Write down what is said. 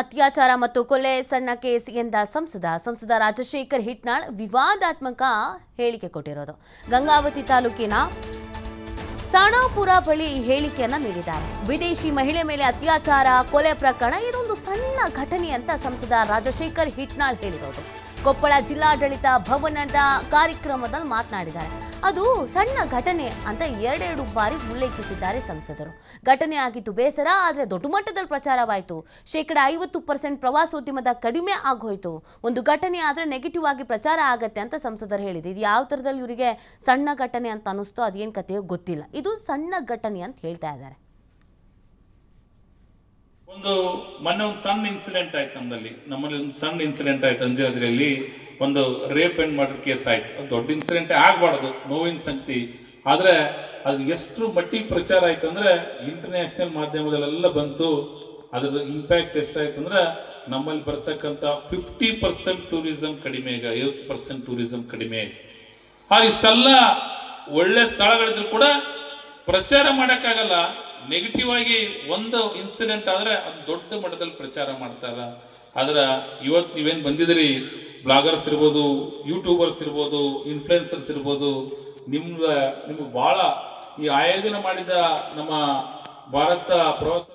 ಅತ್ಯಾಚಾರ ಮತ್ತು ಕೊಲೆ ಸಣ್ಣ ಕೇಸ್ ಎಂದ ಸಂಸದ ಸಂಸದ ರಾಜಶೇಖರ್ ಹಿಟ್ನಾಳ್ ವಿವಾದಾತ್ಮಕ ಹೇಳಿಕೆ ಕೊಟ್ಟಿರೋದು. ಗಂಗಾವತಿ ತಾಲೂಕಿನ ಸಾಣಾಪುರ ಬಳಿ ಈ ಹೇಳಿಕೆಯನ್ನ ನೀಡಿದ್ದಾರೆ. ವಿದೇಶಿ ಮಹಿಳೆ ಮೇಲೆ ಅತ್ಯಾಚಾರ, ಕೊಲೆ ಪ್ರಕರಣ ಇದೊಂದು ಸಣ್ಣ ಘಟನೆ ಅಂತ ಸಂಸದ ರಾಜಶೇಖರ್ ಹಿಟ್ನಾಳ್ ಹೇಳಿರೋದು. ಕೊಪ್ಪಳ ಜಿಲ್ಲಾಡಳಿತ ಭವನದ ಕಾರ್ಯಕ್ರಮದಲ್ಲಿ ಮಾತನಾಡಿದ್ದಾರೆ. ಅದು ಸಣ್ಣ ಘಟನೆ ಅಂತ ಎರಡೆರಡು ಬಾರಿ ಉಲ್ಲೇಖಿಸಿದ್ದಾರೆ ಸಂಸದರು. ಘಟನೆ ಆಗಿತ್ತು ಬೇಸರ, ಆದರೆ ದೊಡ್ಡ ಮಟ್ಟದಲ್ಲಿ ಪ್ರಚಾರವಾಯಿತು. ಶೇಕಡ ಐವತ್ತು ಪರ್ಸೆಂಟ್ ಪ್ರವಾಸೋದ್ಯಮದ ಕಡಿಮೆ ಆಗೋಯ್ತು. ಒಂದು ಘಟನೆ ಆದರೆ ನೆಗೆಟಿವ್ ಆಗಿ ಪ್ರಚಾರ ಆಗತ್ತೆ ಅಂತ ಸಂಸದರು ಹೇಳಿದ್ರು. ಇದು ಯಾವ ಥರದಲ್ಲಿ ಇವರಿಗೆ ಸಣ್ಣ ಘಟನೆ ಅಂತ ಅನ್ನಿಸ್ತೋ, ಅದೇನು ಕಥೆಯೋ ಗೊತ್ತಿಲ್ಲ. ಇದು ಸಣ್ಣ ಘಟನೆ ಅಂತ ಹೇಳ್ತಾ ಇದ್ದಾರೆ. ಒಂದು ಮೊನ್ನೆ ಒಂದು ಸಣ್ಣ ಇನ್ಸಿಡೆಂಟ್ ಆಯ್ತು ನಮ್ಮಲ್ಲಿ. ನಮ್ಮಲ್ಲಿ ಒಂದು ಸಣ್ಣ ಇನ್ಸಿಡೆಂಟ್ ಆಯ್ತು ಅಂಜಾದ್ರಿಯಲ್ಲಿ ಒಂದು ರೇಪ್ ಅಂಡ್ ಮರ್ಡರ್ ಕೇಸ್ ಆಯ್ತು. ದೊಡ್ಡ ಇನ್ಸಿಡೆಂಟ್ ಆಗ್ಬಾರ್ದು, ನೋವಿನ ಸಂಗತಿ. ಆದ್ರೆ ಅದು ಎಷ್ಟು ಮಟ್ಟಿಗೆ ಪ್ರಚಾರ ಆಯ್ತು ಅಂದ್ರೆ ಇಂಟರ್ನ್ಯಾಷನಲ್ ಮಾಧ್ಯಮದಲ್ಲೆಲ್ಲ ಬಂತು. ಅದರ ಇಂಪ್ಯಾಕ್ಟ್ ಎಷ್ಟಾಯ್ತು ಅಂದ್ರೆ ನಮ್ಮಲ್ಲಿ ಬರ್ತಕ್ಕಂಥ ಫಿಫ್ಟಿ ಪರ್ಸೆಂಟ್ ಟೂರಿಸಂ ಕಡಿಮೆ ಈಗ ಐವತ್ತು ಪರ್ಸೆಂಟ್ ಟೂರಿಸಂ ಕಡಿಮೆ ಆಯ್ತು ಆ ಇಷ್ಟೆಲ್ಲ ಒಳ್ಳೆ ಸ್ಥಳಗಳಿದ್ರು ಕೂಡ ಪ್ರಚಾರ ಮಾಡಕ್ಕಾಗಲ್ಲ. ನೆಗೆಟಿವ್ ಆಗಿ ಒಂದು ಇನ್ಸಿಡೆಂಟ್ ಆದ್ರೆ ಅದು ದೊಡ್ಡ ಮಟ್ಟದಲ್ಲಿ ಪ್ರಚಾರ ಮಾಡ್ತಾರ ಆದ್ರೆ ಇವತ್ತು ನೀವೇನು ಬಂದಿದ್ರಿ ಬ್ಲಾಗರ್ಸ್ ಇರ್ಬೋದು ಯೂಟ್ಯೂಬರ್ಸ್ ಇರ್ಬೋದು ಇನ್ಫ್ಲುಯೆನ್ಸರ್ಸ್ ಇರ್ಬೋದು ನಿಮ್ಗ ನಿಮ್ಗೆ ಬಹಳ ಈ ಆಯೋಜನೆ ಮಾಡಿದ ನಮ್ಮ ಭಾರತ ಪ್ರವಾಸ